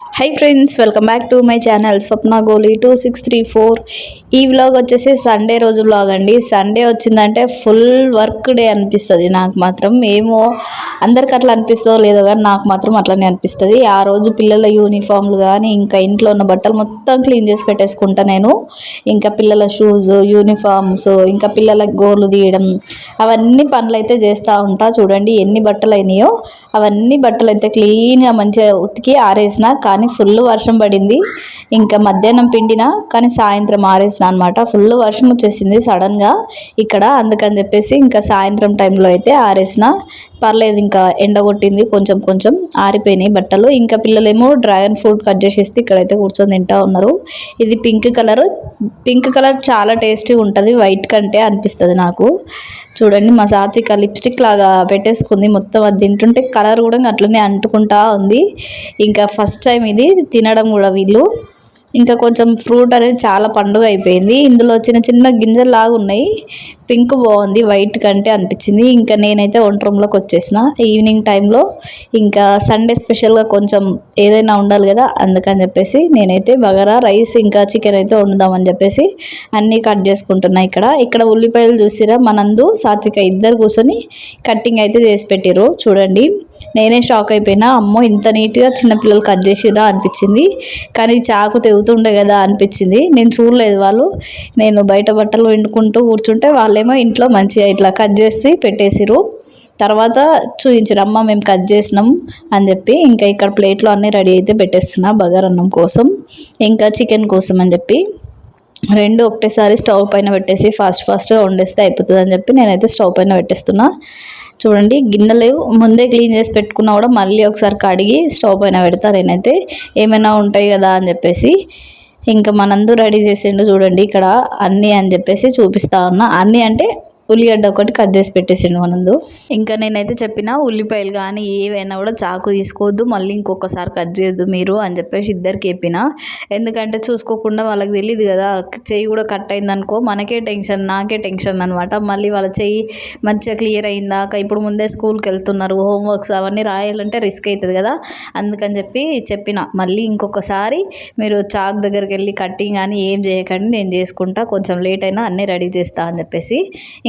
Hi friends welcome back to my channel Swapna Goli two six three four ఈ vlog వచ్చేసి Sunday రోజు vlog అండి. Sunday వచ్చిందంటే full work day అనిపిస్తుంది నాకు మాత్రం. ఏమో అందరికి అట్లా అనిపిస్తుందో లేదో కానీ నాకు మాత్రం అట్లనే అనిపిస్తుంది. ఆ రోజు పిల్లల యూనిఫామ్లు కానీ ఇంకా ఇంట్లో ఉన్న బట్టలు మొత్తం క్లీన్ చేసి పెట్టేసుకుంటా నేను. ఇంకా పిల్లల షూస్ యూనిఫామ్స్ ఇంకా పిల్లల గోర్లు తీయడం అవన్నీ పనులు అయితే చేస్తూ ఉంటా. చూడండి ఎన్ని బట్టలు అయినాయో అవన్నీ బట్టలు అయితే క్లీన్గా మంచిగా ఉతికి ఆరేసిన కానీ ఫుల్ వర్షం పడింది. ఇంకా మధ్యాహ్నం పిండిన కానీ సాయంత్రం ఆరేసిన అనమాట ఫుల్ వర్షం వచ్చేసింది సడన్గా ఇక్కడ. అందుకని చెప్పేసి ఇంకా సాయంత్రం టైంలో అయితే ఆరేసిన. పర్లేదు ఇంకా ఎండ కొట్టింది కొంచెం కొంచెం ఆరిపోయినాయి బట్టలు. ఇంకా పిల్లలేమో డ్రాగన్ ఫ్రూట్ కట్ చేసేస్తే ఇక్కడైతే కూర్చొని తింటా ఉన్నారు. ఇది పింక్ కలర్ పింక్ కలర్ చాలా టేస్టీ ఉంటుంది. వైట్ కంటే అనిపిస్తుంది నాకు. చూడండి మా సాత్విక లిప్స్టిక్ లాగా పెట్టేసుకుంది. మొత్తం అది తింటుంటే కలర్ కూడా అట్లనే అంటుకుంటా ఉంది. ఇంకా ఫస్ట్ టైం ఇది తినడం కూడా వీళ్ళు. ఇంకా కొంచెం ఫ్రూట్ అనేది చాలా పండుగ అయిపోయింది. ఇందులో చిన్న చిన్న గింజలు లాగా ఉన్నాయి. పింక్ బాగుంది వైట్ కంటే అనిపించింది. ఇంకా నేనైతే వంట రూమ్లోకి వచ్చేసిన. ఈవినింగ్ టైంలో ఇంకా సండే స్పెషల్గా కొంచెం ఏదైనా ఉండాలి కదా అందుకని చెప్పేసి నేనైతే బగారా రైస్ ఇంకా చికెన్ అయితే వండుదామని చెప్పేసి అన్నీ కట్ చేసుకుంటున్నా ఇక్కడ. ఇక్కడ ఉల్లిపాయలు చూసిరా మనందు సాత్విక ఇద్దరు కూర్చొని కట్టింగ్ అయితే చేసి పెట్టిరు చూడండి. నేనే షాక్ అయిపోయినా అమ్మో ఇంత నీట్గా చిన్నపిల్లలు కట్ చేసిరా అనిపించింది. కానీ చాకు తెగుతుండే కదా అనిపించింది. నేను చూడలేదు వాళ్ళు. నేను బయట బట్టలు వండుకుంటూ కూర్చుంటే వాళ్ళేమో ఇంట్లో మంచిగా ఇట్లా కట్ చేసి పెట్టేసిరు తర్వాత చూపించారు అమ్మ మేము కట్ చేసినాం అని చెప్పి ఇంకా ఇక్కడ ప్లేట్లో అన్నీ రెడీ అయితే పెట్టేస్తున్నా బగారన్నం కోసం ఇంకా చికెన్ కోసం అని చెప్పి. రెండు ఒకటేసారి స్టవ్ పైన పెట్టేసి ఫాస్ట్ ఫాస్ట్గా వండేస్తే అయిపోతుంది అని చెప్పి నేనైతే స్టవ్ పైన పెట్టేస్తున్నా. చూడండి గిన్నెలు ముందే క్లీన్ చేసి పెట్టుకున్నా కూడా మళ్ళీ ఒకసారి కడిగి స్టవ్ పైన పెడతా. నేనైతే ఏమైనా ఉంటాయి కదా అని చెప్పేసి ఇంకా మనందరూ రెడీ చేసిండు చూడండి ఇక్కడ అన్నీ అని చెప్పేసి చూపిస్తా ఉన్నా. అన్నీ అంటే ఉల్లిగడ్డ ఒకటి కట్ చేసి పెట్టేసిండు మనందు. ఇంకా నేనైతే చెప్పిన ఉల్లిపాయలు కానీ ఏవైనా కూడా చాకు తీసుకోవద్దు మళ్ళీ ఇంకొకసారి కట్ చేయొద్దు మీరు అని చెప్పేసి ఇద్దరికి చెప్పిన. ఎందుకంటే చూసుకోకుండా వాళ్ళకి తెలియదు కదా చెయ్యి కూడా కట్ అయింది అనుకో మనకే టెన్షన్ నాకే టెన్షన్ అనమాట మళ్ళీ వాళ్ళ చెయ్యి మంచిగా క్లియర్ అయిందాక ఇప్పుడు ముందే స్కూల్కి వెళ్తున్నారు హోంవర్క్స్ అవన్నీ రాయాలంటే రిస్క్ అవుతుంది కదా. అందుకని చెప్పి చెప్పిన. మళ్ళీ ఇంకొకసారి మీరు చాక్ దగ్గరికి వెళ్ళి కట్టింగ్ కానీ ఏం చేయకండి నేను చేసుకుంటా కొంచెం లేట్ అయినా అన్నీ రెడీ చేస్తా అని చెప్పేసి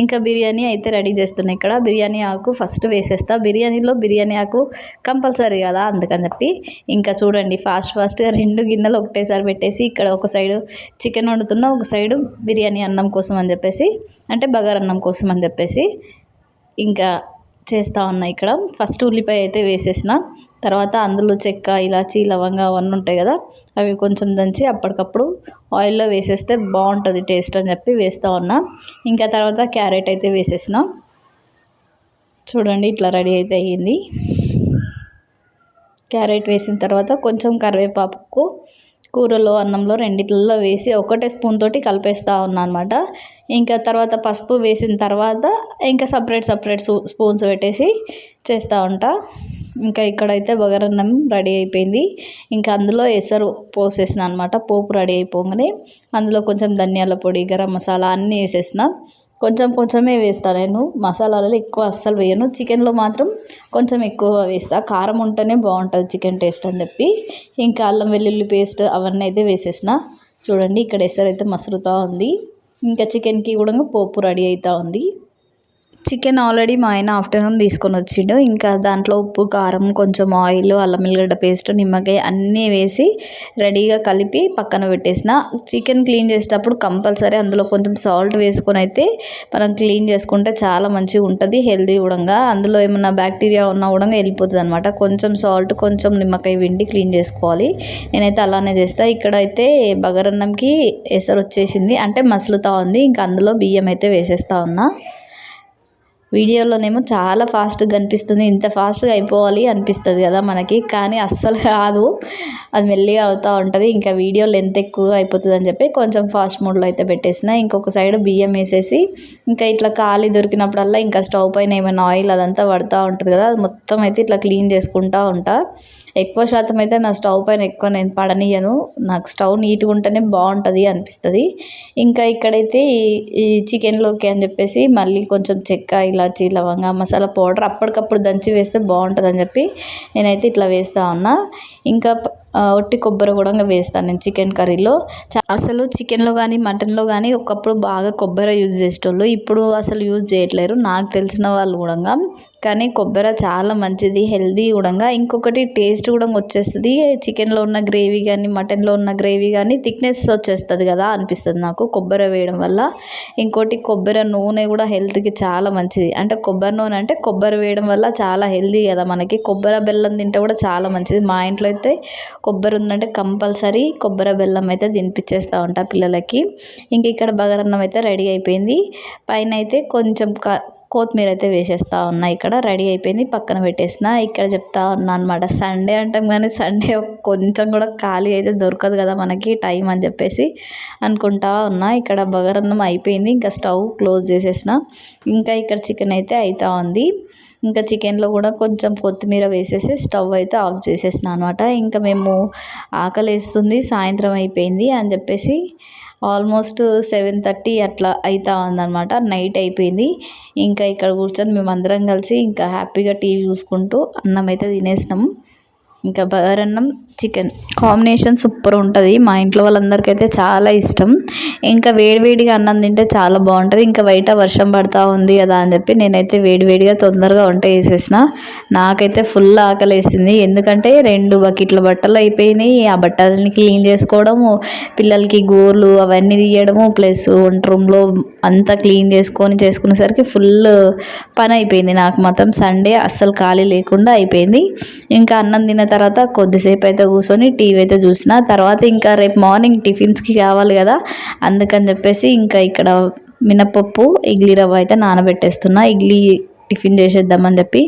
ఇంకా ఇంకా బిర్యానీ అయితే రెడీ చేస్తున్నా ఇక్కడ. బిర్యానీ ఆకు ఫస్ట్ వేసేస్తా. బిర్యానీలో బిర్యానీ ఆకు కంపల్సరీ కదా అందుకని చెప్పి ఇంకా చూడండి ఫాస్ట్ ఫాస్ట్గా రెండు గిన్నెలు ఒకటేసారి పెట్టేసి ఇక్కడ ఒక సైడు చికెన్ వండుతున్నా ఒక సైడు బిర్యానీ అన్నం కోసం అని చెప్పేసి అంటే బగార్ అన్నం కోసం అని చెప్పేసి ఇంకా చేస్తూ ఉన్నా ఇక్కడ. ఫస్ట్ ఉల్లిపాయ అయితే వేసేసిన. తర్వాత అందులో చెక్క ఇలాచి లవంగా అవన్నీ ఉంటాయి కదా అవి కొంచెం దంచి అప్పటికప్పుడు ఆయిల్లో వేసేస్తే బాగుంటుంది టేస్ట్ అని చెప్పి వేస్తూ ఉన్నా. ఇంకా తర్వాత క్యారెట్ అయితే వేసేసిన. చూడండి ఇట్లా రెడీ అయితే అయ్యింది. క్యారెట్ వేసిన తర్వాత కొంచెం కరివేపాకు కూరలో అన్నంలో రెండిట్లలో వేసి ఒకటే స్పూన్ తోటి కలిపేస్తూ ఉన్నా అనమాట ఇంకా తర్వాత పసుపు వేసిన తర్వాత ఇంకా సపరేట్ సపరేట్ స్పూన్స్ పెట్టేసి చేస్తూ ఉంటా. ఇంకా ఇక్కడైతే బగరన్నం రెడీ అయిపోయింది. ఇంకా అందులో ఎసరు పోసేసిన అనమాట. పోపు రెడీ అయిపోగానే అందులో కొంచెం ధనియాల పొడి గరం మసాలా అన్నీ వేసేసిన. కొంచెం కొంచెమే వేస్తాను నేను. మసాలాలలో ఎక్కువ అస్సలు వేయను. చికెన్లో మాత్రం కొంచెం ఎక్కువ వేస్తా. కారం ఉంటేనే బాగుంటుంది చికెన్ టేస్ట్ అని చెప్పి. ఇంకా అల్లం వెల్లుల్లి పేస్ట్ అవన్నీ అయితే వేసేసిన. చూడండి ఇక్కడ ఎసరైతే మసురుతూ ఉంది. ఇంకా చికెన్కి కూడా పోపు రెడీ అవుతూ ఉంది. చికెన్ ఆల్రెడీ మా ఆయన ఆఫ్టర్నూన్ తీసుకొని వచ్చిండు. ఇంకా దాంట్లో ఉప్పు కారం కొంచెం ఆయిల్ అల్లం ఎల్లిగడ్డ పేస్ట్ నిమ్మకాయ అన్నీ వేసి రెడీగా కలిపి పక్కన పెట్టేసిన. చికెన్ క్లీన్ చేసేటప్పుడు కంపల్సరీ అందులో కొంచెం సాల్ట్ వేసుకొని అయితే మనం క్లీన్ చేసుకుంటే చాలా మంచిగా ఉంటుంది హెల్దీ కూడా అందులో ఏమన్నా బ్యాక్టీరియా ఉన్నా కూడా వెళ్ళిపోతుంది అనమాట కొంచెం సాల్ట్ కొంచెం నిమ్మకాయ విండి క్లీన్ చేసుకోవాలి. నేనైతే అలానే చేస్తా. ఇక్కడైతే బగరన్నంకి ఎసరు వచ్చేసింది. అంటే మసులుతా ఉంది. ఇంకా అందులో బియ్యం అయితే వేసేస్తా ఉన్నా. వీడియోలోనేమో చాలా ఫాస్ట్గా కనిపిస్తుంది. ఇంత ఫాస్ట్గా అయిపోవాలి అనిపిస్తుంది కదా మనకి. కానీ అస్సలు కాదు. అది మెల్లిగా అవుతూ ఉంటుంది. ఇంకా వీడియో లెంత్ ఎక్కువగా అయిపోతుంది అని చెప్పి కొంచెం ఫాస్ట్ మోడ్లో అయితే పెట్టేసిన. ఇంకొక సైడ్ బియ్యం వేసేసి ఇంకా ఇట్లా ఖాళీ దొరికినప్పుడల్లా ఇంకా స్టవ్ పైన ఏమైనా ఆయిల్ అదంతా పడుతూ ఉంటుంది కదా. అది మొత్తం అయితే ఇట్లా క్లీన్ చేసుకుంటూ ఉంటా. ఎక్కువ శాతం అయితే నా స్టవ్ పైన ఎక్కువ నేను పడనీయను. నాకు స్టవ్ నీట్గా ఉంటేనే బాగుంటుంది అనిపిస్తుంది. ఇంకా ఇక్కడైతే ఈ చికెన్లోకి అని చెప్పేసి మళ్ళీ కొంచెం చెక్క ఇలాచి లవంగా మసాలా పౌడర్ అప్పటికప్పుడు దంచి వేస్తే బాగుంటుంది అని చెప్పి నేనైతే ఇట్లా వేస్తూ ఉన్నా. ఇంకా ఒట్టి కొబ్బరి కూడా వేస్తాను నేను చికెన్ కర్రీలో. చా- అసలు చికెన్లో కానీ మటన్లో కానీ ఒకప్పుడు బాగా కొబ్బరి యూజ్ చేసేటోళ్ళు ఇప్పుడు అసలు యూజ్ చేయట్లేరు. నాకు తెలిసిన వాళ్ళు కూడా కానీ కొబ్బరి చాలా మంచిది హెల్దీ కూడా ఇంకొకటి టేస్ట్ కూడా వచ్చేస్తుంది. చికెన్లో ఉన్న గ్రేవీ కానీ మటన్లో ఉన్న గ్రేవీ కానీ థిక్నెస్ వచ్చేస్తుంది కదా అనిపిస్తుంది నాకు కొబ్బరి వేయడం వల్ల. ఇంకోటి కొబ్బరి నూనె కూడా హెల్త్కి చాలా మంచిది. అంటే కొబ్బరి నూనె అంటే కొబ్బరి వేయడం వల్ల చాలా హెల్దీ కదా మనకి. కొబ్బరి బెల్లం తింటే కూడా చాలా మంచిది. మా ఇంట్లో అయితే కొబ్బరి ఉందంటే కంపల్సరీ కొబ్బరి బెల్లం అయితే తినిపించేస్తూ ఉంటా పిల్లలకి. ఇంక ఇక్కడ బగారన్నం అయితే రెడీ అయిపోయింది. పైన అయితే కొంచెం క కొత్తిమీర అయితే వేసేస్తా ఉన్నా ఇక్కడ. రెడీ అయిపోయింది. పక్కన పెట్టేసిన. ఇక్కడ చెప్తా ఉన్నా అనమాట సండే అంటాం కానీ సండే కొంచెం కూడా ఖాళీ అయితే దొరకదు కదా మనకి. టైం అని చెప్పేసి అనుకుంటా ఉన్నా. ఇక్కడ బగరన్నం అయిపోయింది. ఇంకా స్టవ్ క్లోజ్ చేసేసిన. ఇంకా ఇక్కడ చికెన్ అయితే అవుతా ఉంది. ఇంకా చికెన్లో కూడా కొంచెం కొత్తిమీర వేసేసి స్టవ్ అయితే ఆఫ్ చేసేసిన అనమాట ఇంకా మేము ఆకలి వేస్తుంది సాయంత్రం అయిపోయింది అని చెప్పేసి ఆల్మోస్ట్ సెవెన్ థర్టీ అట్లా అవుతా ఉందన్నమాట. నైట్ అయిపోయింది. ఇంకా ఇక్కడ కూర్చొని మేము అందరం కలిసి ఇంకా హ్యాపీగా టీవీ చూసుకుంటూ అన్నం అయితే తినేసినాం. ఇంకా బగారన్నం చికెన్. కాంబినేషన్ సూపర్ ఉంటుంది. మా ఇంట్లో వాళ్ళందరికైతే చాలా ఇష్టం. ఇంకా వేడివేడిగా అన్నం తింటే చాలా బాగుంటుంది. ఇంకా బయట వర్షం పడతా ఉంది కదా అని చెప్పి నేనైతే వేడివేడిగా తొందరగా వంట చేసేసిన. నాకైతే ఫుల్ ఆకలి వేసింది ఎందుకంటే రెండు బకెట్ల బట్టలు అయిపోయినాయి. ఆ బట్టలని క్లీన్ చేసుకోవడము పిల్లలకి గోర్లు అవన్నీ తీయడము ప్లస్ వంట రూమ్లో అంతా క్లీన్ చేసుకొని చేసుకునేసరికి ఫుల్ పని అయిపోయింది. నాకు మాత్రం సండే అస్సలు ఖాళీ లేకుండా అయిపోయింది. ఇంకా అన్నం తిన్న తర్వాత కొద్దిసేపు అయితే కూర్చొని టీవీ అయితే చూసిన. తర్వాత ఇంకా రేపు మార్నింగ్ టిఫిన్స్కి కావాలి కదా అందుకని చెప్పేసి ఇంకా ఇక్కడ మినపప్పు ఇడ్లీ రవ్వ అయితే నానబెట్టేస్తున్నా. ఇడ్లీ టిఫిన్ చేసేద్దామని చెప్పి.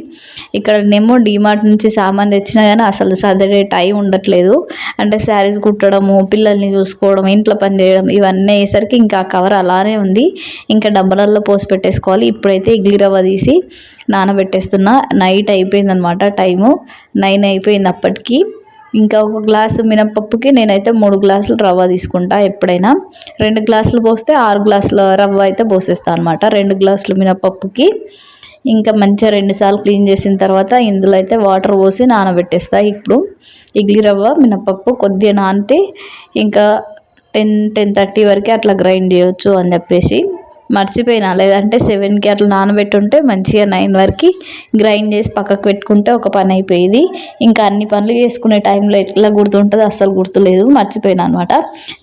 ఇక్కడ నేమో డీమార్ట్ నుంచి సామాన్ తెచ్చినా కానీ అసలు సదరే టైం ఉండట్లేదు. అంటే శారీస్ కుట్టడము పిల్లల్ని చూసుకోవడం ఇంట్లో పని చేయడం ఇవన్నీ అయ్యేసరికి ఇంకా కవర్ అలానే ఉంది. ఇంకా డబ్బలలో పోసి పెట్టేసుకోవాలి. ఇప్పుడైతే ఇడ్లీ రవ్వ తీసి నానబెట్టేస్తున్నా. నైట్ అయిపోయిందనమాట టైము. నైన్ అయిపోయింది అప్పటికి. ఇంకా ఒక గ్లాసు మినపప్పుకి నేనైతే మూడు గ్లాసులు రవ్వ తీసుకుంటా ఎప్పుడైనా. రెండు గ్లాసులు పోస్తే ఆరు గ్లాసుల రవ్వ అయితే పోసేస్తాను అనమాట రెండు గ్లాసులు మినపప్పుకి ఇంకా మంచిగా రెండుసార్లు క్లీన్ చేసిన తర్వాత ఇందులో అయితే వాటర్ పోసి నానబెట్టేస్తా ఇప్పుడు. ఇడ్లీ రవ్వ మినపప్పు కొద్దిగా నానితే ఇంకా టెన్ టెన్ థర్టీ వరకే అట్లా గ్రైండ్ చేయొచ్చు అని చెప్పేసి. మర్చిపోయినా. లేదంటే సెవెన్కి అట్లా నానబెట్టుంటే మంచిగా నైన్ వరకు గ్రైండ్ చేసి పక్కకు పెట్టుకుంటే ఒక పని అయిపోయేది. ఇంకా అన్ని పనులు చేసుకునే టైంలో ఎట్లా గుర్తుంటుందో అస్సలు గుర్తులేదు. మర్చిపోయినా అనమాట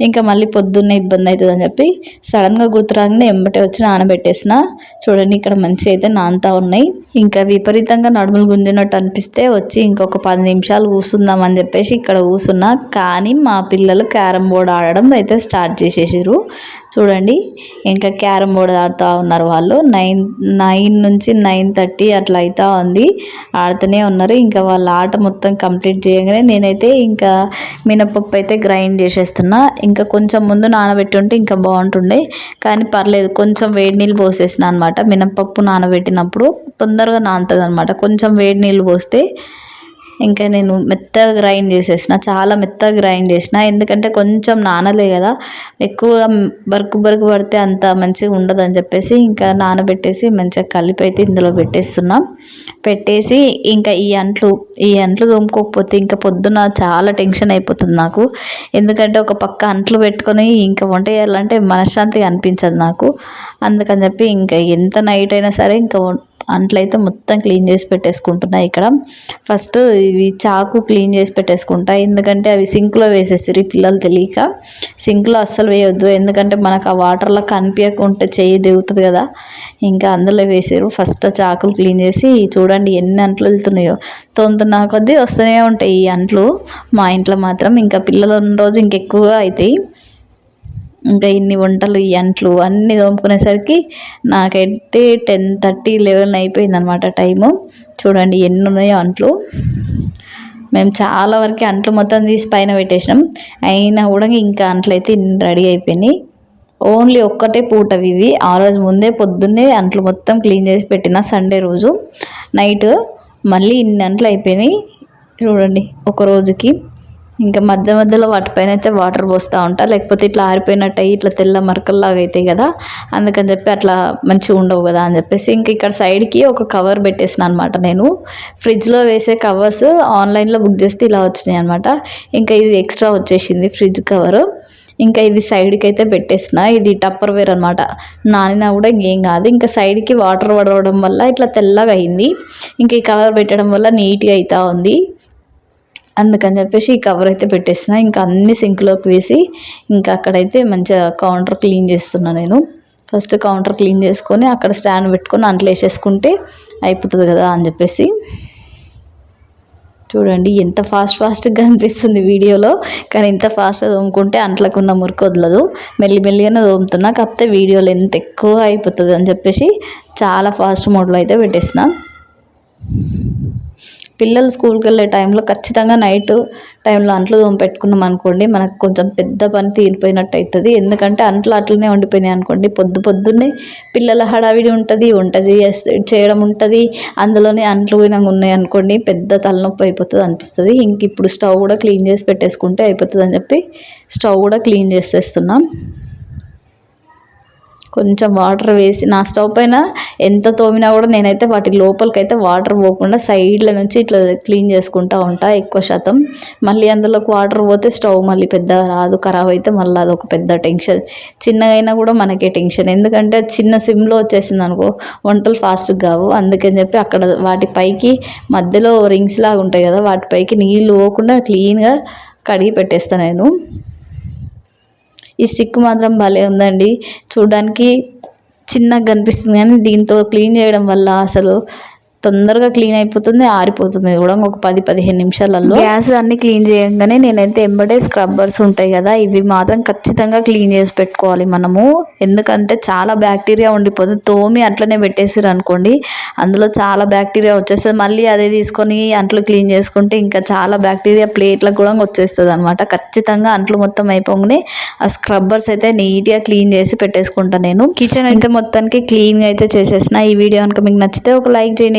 ఇంకా మళ్ళీ పొద్దున్నే ఇబ్బంది అవుతుంది అని చెప్పి సడన్గా గుర్తు రాగానే ఎంబటే వచ్చి నానబెట్టేసిన. చూడండి ఇక్కడ మంచిగా అయితే నానుతా ఉన్నాయి. ఇంకా విపరీతంగా నడుములు గుంజినట్టు అనిపిస్తే వచ్చి ఇంకొక పది నిమిషాలు కూసుందాం అని చెప్పేసి ఇక్కడ కూసున్నా కానీ మా పిల్లలు క్యారమ్ బోర్డ్ ఆడడం అయితే స్టార్ట్ చేసేసారు చూడండి ఇంకా క్యారమ్ బోర్డ్ ఆడుతూ ఉన్నారు వాళ్ళు. నైన్ నైన్ నుంచి నైన్ థర్టీ అట్లా అవుతా ఉంది. ఆడుతూనే ఉన్నారు. ఇంకా వాళ్ళ ఆట మొత్తం కంప్లీట్ చేయగానే నేనైతే ఇంకా మినపప్పు అయితే గ్రైండ్ చేసేస్తున్నా. ఇంకా కొంచెం ముందు నానబెట్టి ఉంటే ఇంకా బాగుంటుండే. కానీ పర్లేదు కొంచెం వేడి నీళ్ళు పోసేసిన అనమాట మినపప్పు నానబెట్టినప్పుడు తొందరగా నానుతుంది అనమాట కొంచెం వేడి నీళ్ళు పోస్తే ఇంకా నేను మెత్తగా గ్రైండ్ చేసేసిన చాలా మెత్తగా గ్రైండ్ చేసిన. ఎందుకంటే కొంచెం నానలే కదా ఎక్కువ బరుకు బరుకు పడితే అంత మంచిగా ఉండదు అని చెప్పేసి ఇంకా నానబెట్టేసి మంచిగా కలిపి అయితే ఇందులో పెట్టేస్తున్నాం. పెట్టేసి ఇంకా ఈ అంట్లు ఈ అంట్లు తోముకోకపోతే ఇంకా పొద్దున చాలా టెన్షన్ అయిపోతుంది నాకు. ఎందుకంటే ఒక పక్క అంట్లు పెట్టుకొని ఇంకా వంట చేయాలంటే మనశ్శాంతిగా అనిపించదు నాకు. అందుకని చెప్పి ఇంకా ఎంత నైట్ అయినా సరే ఇంకా అంట్లయితే మొత్తం క్లీన్ చేసి పెట్టేసుకుంటున్నా ఇక్కడ. ఫస్ట్ ఇవి చాకు క్లీన్ చేసి పెట్టేసుకుంటా. ఎందుకంటే అవి సింక్లో వేసేసిరి పిల్లలు తెలియక. సింక్లో అస్సలు వేయొద్దు. ఎందుకంటే మనకు ఆ వాటర్లో కనిపించకుంటే చెయ్యి దిగుతుంది కదా. ఇంకా అందులో వేసారు ఫస్ట్ చాకులు క్లీన్ చేసి చూడండి ఎన్ని అంట్లు వెళ్తున్నాయో. తోముతున్న కొద్దీ వస్తూనే ఉంటాయి ఈ అంట్లు మా ఇంట్లో మాత్రం. ఇంకా పిల్లలు ఉన్న రోజు ఇంకెక్కువగా అవుతాయి ఇంకా ఇన్ని వంటలు ఈ అంట్లు అన్నీ తోముకునేసరికి నాకైతే టెన్ థర్టీ లెవెన్ అయిపోయింది అనమాట టైము. చూడండి ఎన్ని ఉన్నాయో అంట్లు. మేము చాలా వరకు అంట్లు మొత్తం తీసి పైన పెట్టేసినాం. అయినా కూడా ఇంకా అంట్లు అయితే రెడీ అయిపోయినాయి. ఓన్లీ ఒక్కటే పూటవి ఇవి. ఆ రోజు ముందే పొద్దున్నే అంట్లు మొత్తం క్లీన్ చేసి పెట్టిన సండే రోజు. నైట్ మళ్ళీ ఇన్ని అంట్లు అయిపోయినాయి. చూడండి ఒక రోజుకి. ఇంకా మధ్య మధ్యలో వాటిపైన అయితే వాటర్ పోస్తూ ఉంటా. లేకపోతే ఇట్లా ఆరిపోయినట్టు అయ్యి ఇట్లా తెల్ల మరకల్లాగా అవుతాయి కదా. అందుకని చెప్పి అట్లా మంచిగా ఉండవు కదా అని చెప్పేసి ఇంకా ఇక్కడ సైడ్కి ఒక కవర్ పెట్టేసిన అనమాట నేను. ఫ్రిడ్జ్లో వేసే కవర్స్ ఆన్లైన్లో బుక్ చేస్తే ఇలా వచ్చినాయి అనమాట ఇంకా ఇది ఎక్స్ట్రా వచ్చేసింది ఫ్రిడ్జ్ కవరు. ఇంకా ఇది సైడ్కి అయితే పెట్టేసిన. ఇది టప్పర్ వేర్ అనమాట నానినా కూడా ఇంకేం కాదు. ఇంకా సైడ్కి వాటర్ పడవడం వల్ల ఇట్లా తెల్లగా అయింది. ఇంకా ఈ కవర్ పెట్టడం వల్ల నీట్గా అవుతూ ఉంది. అందుకని చెప్పేసి ఈ కవర్ అయితే పెట్టేసిన ఇంకా అన్ని సింక్లోకి వేసి ఇంకా అక్కడైతే మంచిగా కౌంటర్ క్లీన్ చేస్తున్నా నేను. ఫస్ట్ కౌంటర్ క్లీన్ చేసుకొని అక్కడ స్టాండ్ పెట్టుకొని అంట్లో వేసేసుకుంటే అయిపోతుంది కదా అని చెప్పేసి. చూడండి ఎంత ఫాస్ట్ ఫాస్ట్గా అనిపిస్తుంది వీడియోలో. కానీ ఇంత ఫాస్ట్గా తోముకుంటే అంట్లకున్న మురికి వదలదు. మెల్లిమెల్లిగానే తోముతున్నా. కాకపోతే వీడియోలో ఎంత ఎక్కువ అయిపోతుంది అని చెప్పేసి చాలా ఫాస్ట్ మోడ్లో అయితే పెట్టేసిన పిల్లలు స్కూల్కి వెళ్ళే టైంలో ఖచ్చితంగా నైట్ టైంలో అంట్లు తోమ పెట్టుకున్నాం అనుకోండి. మనకు కొంచెం పెద్ద పని తీరిపోయినట్టు అవుతుంది ఎందుకంటే అంట్లు అట్లనే ఉండిపోయినాయి అనుకోండి. పొద్దు పొద్దున్నే పిల్లల హడావిడి ఉంటుంది వంట చేస్తే చేయడం ఉంటుంది. అందులోనే అంట్లు పోయినంగా ఉన్నాయి అనుకోండి పెద్ద తలనొప్పి అయిపోతుంది అనిపిస్తుంది. ఇంక ఇప్పుడు స్టవ్ కూడా క్లీన్ చేసి పెట్టేసుకుంటే అయిపోతుంది అని చెప్పి స్టవ్ కూడా క్లీన్ చేసేస్తున్నాం. కొంచెం వాటర్ వేసి నా స్టవ్ పైన ఎంత తోమినా కూడా నేనైతే వాటి లోపలికైతే వాటర్ పోకుండా సైడ్ల నుంచి ఇట్లా క్లీన్ చేసుకుంటూ ఉంటా ఎక్కువ శాతం. మళ్ళీ అందులోకి వాటర్ పోతే స్టవ్ మళ్ళీ పెద్ద రాదు ఖరాబ్ అయితే మళ్ళీ అది ఒక పెద్ద టెన్షన్. చిన్నగైనా కూడా మనకే టెన్షన్. ఎందుకంటే చిన్న సిమ్లో వచ్చేసింది అనుకో వంటలు ఫాస్ట్గా కావు. అందుకని చెప్పి అక్కడ వాటి పైకి మధ్యలో రింగ్స్ లాగా ఉంటాయి కదా వాటిపైకి నీళ్ళు పోకుండా క్లీన్గా కడిగి పెట్టేస్తాను నేను. ఈ స్టిక్ మాత్రం భలే ఉందండి. చూడడానికి చిన్నగా కనిపిస్తుంది కానీ దీంతో క్లీన్ చేయడం వల్ల అసలు తొందరగా క్లీన్ అయిపోతుంది ఆరిపోతుంది. కూడా ఒక పది పదిహేను నిమిషాలలో. గ్యాస్ అన్ని క్లీన్ చేయగానే నేనైతే ఎంబడే స్క్రబ్బర్స్ ఉంటాయి కదా ఇవి మాత్రం ఖచ్చితంగా క్లీన్ చేసి పెట్టుకోవాలి మనము. ఎందుకంటే చాలా బ్యాక్టీరియా ఉండిపోతుంది. తోమి అట్లనే పెట్టేసారు అనుకోండి అందులో చాలా బ్యాక్టీరియా వచ్చేస్తుంది. మళ్ళీ అదే తీసుకొని అంట్లు క్లీన్ చేసుకుంటే ఇంకా చాలా బ్యాక్టీరియా ప్లేట్లకు కూడా వచ్చేస్తుంది అనమాట ఖచ్చితంగా అంట్లు మొత్తం అయిపోగానే ఆ స్క్రబ్బర్స్ అయితే నీట్గా క్లీన్ చేసి పెట్టేసుకుంటాను నేను. కిచెన్ అయితే మొత్తానికి క్లీన్గా అయితే చేసేసిన ఈ వీడియో కనుక మీకు నచ్చితే ఒక లైక్ చేయండి.